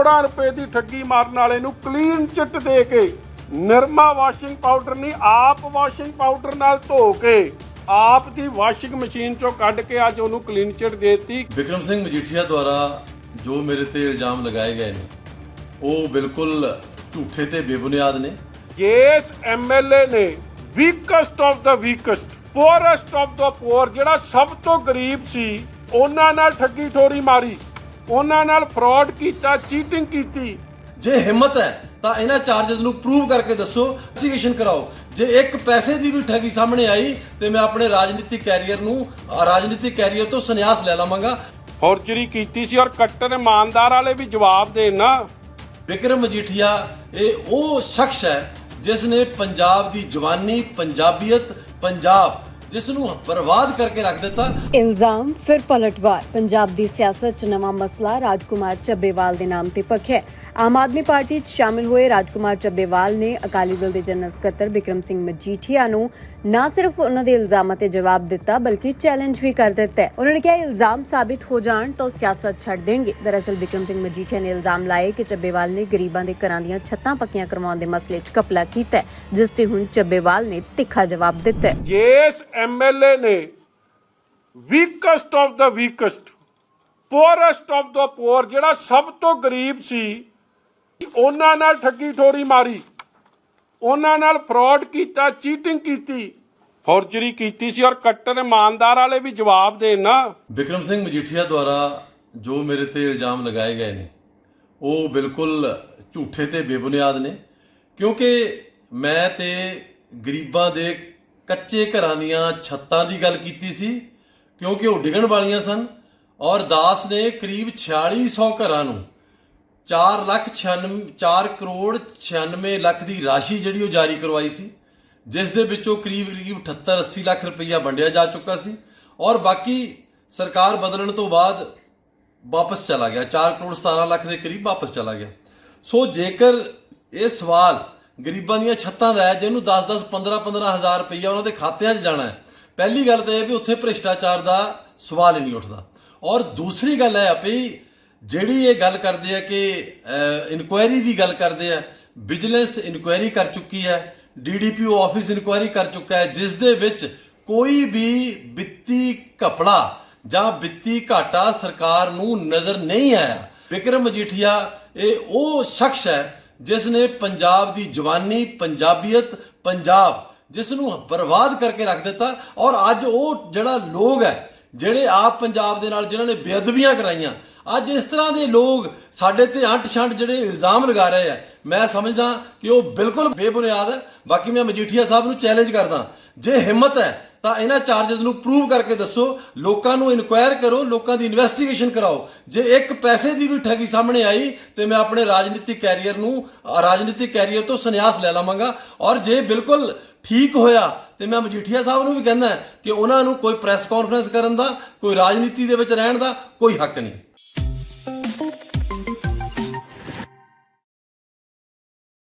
ਕਰੋੜਾਂ ਰੁਪਏ ਦੀ ਠੱਗੀ ਮਾਰਨ ਵਾਲੇ ਨੂੰ ਕਲੀਨ ਚਿੱਟ ਦੇ ਕੇ ਨਿਰਮਾ ਵਾਸ਼ਿੰਗ ਪਾਊਡਰ ਨਹੀਂ ਆਪ ਵਾਸ਼ਿੰਗ ਪਾਊਡਰ ਨਾਲ ਧੋ ਕੇ ਆਪ ਦੀ ਵਾਸ਼ਿੰਗ ਮਸ਼ੀਨ ਚੋਂ ਕੱਢ ਕੇ ਅੱਜ ਉਹਨੂੰ ਕਲੀਨ ਚਿੱਟ ਦੇਤੀ। ਵਿਕਰਮ ਸਿੰਘ ਮਜੀਠੀਆ ਦੁਆਰਾ ਜੋ ਮੇਰੇ ਤੇ ਇਲਜ਼ਾਮ ਲਗਾਏ ਗਏ ਨੇ ਉਹ ਬਿਲਕੁਲ ਝੂਠੇ ਤੇ ਬੇਬੁਨਿਆਦ ਨੇ। ਜਿਸ ਐਮਐਲਏ ਨੇ ਵੀਕੈਸਟ ਆਫ ਦਾ ਵੀਕੈਸਟ ਪੋਰੈਸਟ ਆਫ ਦਾ ਪੋਰ ਜਿਹੜਾ ਸਭ ਤੋਂ ਗਰੀਬ ਸੀ ਉਹਨਾਂ ਨਾਲ ਠੱਗੀ ਠੋਰੀ ਮਾਰੀ। ਉਹਨਾਂ ਨਾਲ ਫਰਾਡ ਕੀਤਾ ਚੀਟਿੰਗ ਕੀਤੀ। ਜੇ ਹਿੰਮਤ ਹੈ ਤਾਂ ਇਹਨਾਂ ਚਾਰजेस ਨੂੰ ਪ੍ਰੂਵ ਕਰਕੇ ਦੱਸੋ ਇਨਵੈਸਟੀਗੇਸ਼ਨ ਕਰਾਓ। ਜੇ ਇੱਕ ਪੈਸੇ ਦੀ ਵੀ ਠੱਗੀ ਸਾਹਮਣੇ ਆਈ ਤੇ ਮੈਂ ਆਪਣੇ ਰਾਜਨੀਤਿਕ ਕੈਰੀਅਰ ਨੂੰ ਰਾਜਨੀਤਿਕ ਕੈਰੀਅਰ ਤੋਂ ਸੰਨਿਆਸ ਲੈ ਲਵਾਂਗਾ। ਫੌਰਜਰੀ ਕੀਤੀ ਸੀ ਔਰ ਕੱਟਰ ਇਮਾਨਦਾਰ ਵਾਲੇ ਵੀ ਜਵਾਬ ਦੇਣ ਨਾ। ਵਿਕਰਮ ਮਜੀਠੀਆ ਇਹ ਉਹ ਸ਼ਖਸ ਹੈ ਜਿਸ ਨੇ ਪੰਜਾਬ ਦੀ ਜਵਾਨੀ ਪੰਜਾਬੀਅਤ ਪੰਜਾਬ ਜਿਸ ਨੂੰ ਬਰਬਾਦ ਕਰਕੇ ਰੱਖ ਦਿੱਤਾ। ਇਲਜ਼ਾਮ ਫਿਰ ਪਲਟਵਾਰ। ਪੰਜਾਬ ਦੀ ਸਿਆਸਤ 'ਚ ਨਵਾਂ ਮਸਲਾ ਰਾਜਕੁਮਾਰ ਚੱਬੇਵਾਲ ਦੇ ਨਾਮ ਤੇ ਪੱਖਿਆ ਆਮ ਆਦਮੀ ਪਾਰਟੀ 'ਚ ਸ਼ਾਮਿਲ ਹੋਏ ਰਾਜਕੁਮਾਰ ਚੱਬੇਵਾਲ ਨੇ ਅਕਾਲੀ ਦਲ ਦੇ ਜਨਰਲ ਸਕੱਤਰ ਬਿਕਰਮ ਸਿੰਘ ਮਜੀਠੀਆ ਨੂੰ ਨਾ ਸਿਰਫ ਉਹਨਾਂ ਦੇ ਇਲਜ਼ਾਮਾਂ ਤੇ ਜਵਾਬ ਦਿੱਤਾ ਬਲਕਿ ਚੈਲੰਜ ਵੀ ਕਰ ਦਿੱਤਾ ਹੈ। ਉਹਨਾਂ ਨੇ ਕਿਹਾ ਇਲਜ਼ਾਮ ਸਾਬਿਤ ਹੋ ਜਾਣ ਤਾਂ ਉਹ ਸਿਆਸਤ ਛੱਡ ਦੇਣਗੇ। ਦਰਅਸਲ ਬਿਕਰਮ ਸਿੰਘ ਮਜੀਠੀਆ ਨੇ ਇਲਜ਼ਾਮ ਲਾਏ ਕਿ ਚੱਬੇਵਾਲ ਨੇ ਗਰੀਬਾਂ ਦੇ ਘਰਾਂ ਦੀਆਂ ਛੱਤਾਂ ਪੱਕੀਆਂ ਕਰਵਾਉਣ ਦੇ ਮਸਲੇ 'ਚ ਕਪਲਾ ਕੀਤਾ ਜਿਸ ਤੇ ਹੁਣ ਚੱਬੇਵਾਲ ਨੇ ਤਿੱਖਾ ਜਵਾਬ ਦਿੱਤਾ ਜਿਸ ਐਮਐਲਏ ਨੇ ਵੀਕੈਸਟ ਆਫ ਦਾ ਵੀਕੈਸਟ ਪੋਰੈਸਟ ਆਫ ਦਾ ਪੋਰ ਜਿਹੜਾ ਸਭ ਤੋਂ ਗਰੀਬ ਸੀ, ਉਹਨਾਂ ਨਾਲ ਠੱਗੀ ਠੋਰੀ ਮਾਰੀ, ਉਹਨਾਂ ਨਾਲ ਫਰਾਡ ਕੀਤਾ ਚੀਟਿੰਗ ਕੀਤੀ ਫੌਰਜਰੀ ਕੀਤੀ ਸੀ ਔਰ ਕੱਟਰ ਇਮਾਨਦਾਰ ਵਾਲੇ ਵੀ ਜਵਾਬ ਦੇਣ ਨਾ। ਵਿਕਰਮ ਸਿੰਘ ਮਜੀਠੀਆ ਦੁਆਰਾ ਜੋ ਮੇਰੇ ਤੇ ਇਲਜ਼ਾਮ ਲਗਾਏ ਗਏ ਨੇ, ਉਹ ਬਿਲਕੁਲ ਝੂਠੇ ਤੇ ਬੇਬੁਨਿਆਦ ਨੇ, ਕਿਉਂਕਿ ਮੈਂ ਤੇ ਗਰੀਬਾਂ ਦੇ ਕੱਚੇ ਘਰਾਂ ਦੀਆਂ ਛੱਤਾਂ ਦੀ ਗੱਲ ਕੀਤੀ ਸੀ, ਕਿਉਂਕਿ ਉਹ ਡਿੱਗਣ ਵਾਲੀਆਂ ਸਨ ਔਰ ਦਾਸ ਨੇ ਕਰੀਬ 4600 ਘਰਾਂ ਨੂੰ 4 ਲੱਖ 96 4 ਕਰੋੜ 96 ਲੱਖ ਦੀ ਰਾਸ਼ੀ ਜਿਹੜੀ ਉਹ ਜਾਰੀ ਕਰਵਾਈ ਸੀ, ਜਿਸ ਦੇ ਵਿੱਚੋਂ ਕਰੀਬ ਕਰੀਬ 78 80 ਲੱਖ ਰੁਪਈਆ ਵੰਡਿਆ ਜਾ ਚੁੱਕਾ ਸੀ ਔਰ ਬਾਕੀ ਸਰਕਾਰ ਬਦਲਣ ਤੋਂ ਬਾਅਦ ਵਾਪਸ ਚਲਾ ਗਿਆ 4 ਕਰੋੜ 17 ਲੱਖ ਦੇ ਕਰੀਬ ਵਾਪਸ ਚਲਾ ਗਿਆ। ਸੋ ਜੇਕਰ ਇਹ ਸਵਾਲ ਗਰੀਬਾਂ ਦੀਆਂ ਛੱਤਾਂ ਦਾ ਹੈ, ਜਿਹਨੂੰ 10 10 15 15 ਹਜ਼ਾਰ ਰੁਪਈਆ ਉਹਨਾਂ ਦੇ ਖਾਤਿਆਂ 'ਚ ਜਾਣਾ ਹੈ। ਪਹਿਲੀ ਗੱਲ ਤਾਂ ਇਹ ਵੀ ਉੱਥੇ ਭ੍ਰਿਸ਼ਟਾਚਾਰ ਦਾ ਸਵਾਲ ਹੀ ਨਹੀਂ ਉੱਠਦਾ। ਔਰ ਦੂਸਰੀ ਗੱਲ ਹੈ ਵੀ ਜਿਹੜੀ ਇਹ ਗੱਲ ਕਰਦੇ ਆ ਕਿ ਇਨਕੁਆਇਰੀ ਦੀ ਗੱਲ ਕਰਦੇ ਆ, ਵਿਜੀਲੈਂਸ ਇਨਕੁਆਇਰੀ ਕਰ ਚੁੱਕੀ ਹੈ ਡੀਡੀਪੀਓ ਆਫਿਸ ਇਨਕੁਆਇਰੀ ਕਰ ਚੁੱਕਾ ਹੈ, ਜਿਸ ਦੇ ਵਿੱਚ ਕੋਈ ਵੀ ਵਿੱਤੀ ਘਪਲਾ ਜਾਂ ਵਿੱਤੀ ਘਾਟਾ ਸਰਕਾਰ ਨੂੰ ਨਜ਼ਰ ਨਹੀਂ ਆਇਆ। ਵਿਕਰਮ ਮਜੀਠੀਆ ਇਹ ਉਹ ਸ਼ਖਸ ਹੈ ਜਿਸ ਨੇ ਪੰਜਾਬ ਦੀ ਜਵਾਨੀ, ਪੰਜਾਬੀਅਤ, ਪੰਜਾਬ ਜਿਸ ਨੂੰ ਬਰਬਾਦ ਕਰਕੇ ਰੱਖ ਦਿੱਤਾ ਔਰ ਅੱਜ ਉਹ ਜਿਹੜਾ ਲੋਕ ਹੈ, ਜਿਹੜੇ ਆਪ ਪੰਜਾਬ ਦੇ ਨਾਲ ਜਿਨ੍ਹਾਂ ਨੇ ਬੇਅਦਬੀਆਂ ਕਰਾਈਆਂ, ਅੱਜ ਇਸ ਤਰ੍ਹਾਂ ਦੇ ਲੋਕ ਸਾਡੇ ਤੇ ਅੰਟ ਛੰਟ ਜਿਹੜੇ ਇਲਜ਼ਾਮ ਲਗਾ ਰਹੇ ਆ। ਮੈਂ ਸਮਝਦਾ ਕਿ ਉਹ ਬਿਲਕੁਲ ਬੇਬੁਨਿਆਦ ਹੈ। ਬਾਕੀ ਮੈਂ ਮਜੀਠੀਆ ਸਾਹਿਬ ਨੂੰ ਚੈਲੰਜ ਕਰਦਾ। ਜੇ ਹਿੰਮਤ ਹੈ ਤਾਂ ਇਹਨਾਂ ਚਾਰजेस ਨੂੰ ਪ੍ਰੂਵ ਕਰਕੇ ਦੱਸੋ, ਲੋਕਾਂ ਨੂੰ ਇਨਕੁਆਇਰ ਕਰੋ, ਲੋਕਾਂ ਦੀ ਇਨਵੈਸਟੀਗੇਸ਼ਨ ਕਰਾਓ। ਜੇ ਇੱਕ ਪੈਸੇ ਦੀ ਵੀ ਠੱਗੀ ਸਾਹਮਣੇ ਆਈ, ਤੇ ਮੈਂ ਆਪਣੇ ਰਾਜਨੀਤਿਕ ਕੈਰੀਅਰ ਨੂੰ, ਰਾਜਨੀਤਿਕ ਕੈਰੀਅਰ ਤੋਂ ਸੰਨਿਆਸ ਲੈ ਲਵਾਂਗਾ। ਔਰ ਜੇ ਬਿਲਕੁਲ ਠੀਕ ਹੋਇਆ, ਤੇ ਮੈਂ ਮਜੀਠੀਆ ਸਾਹਿਬ ਨੂੰ ਵੀ ਕਹਿੰਦਾ ਕਿ ਉਹਨਾਂ ਨੂੰ ਕੋਈ ਪ੍ਰੈਸ ਕਾਨਫਰੰਸ ਕਰਨ ਦਾ, ਕੋਈ ਰਾਜਨੀਤੀ ਦੇ ਵਿੱਚ ਰਹਿਣ ਦਾ, ਕੋਈ ਹੱਕ ਨਹੀਂ।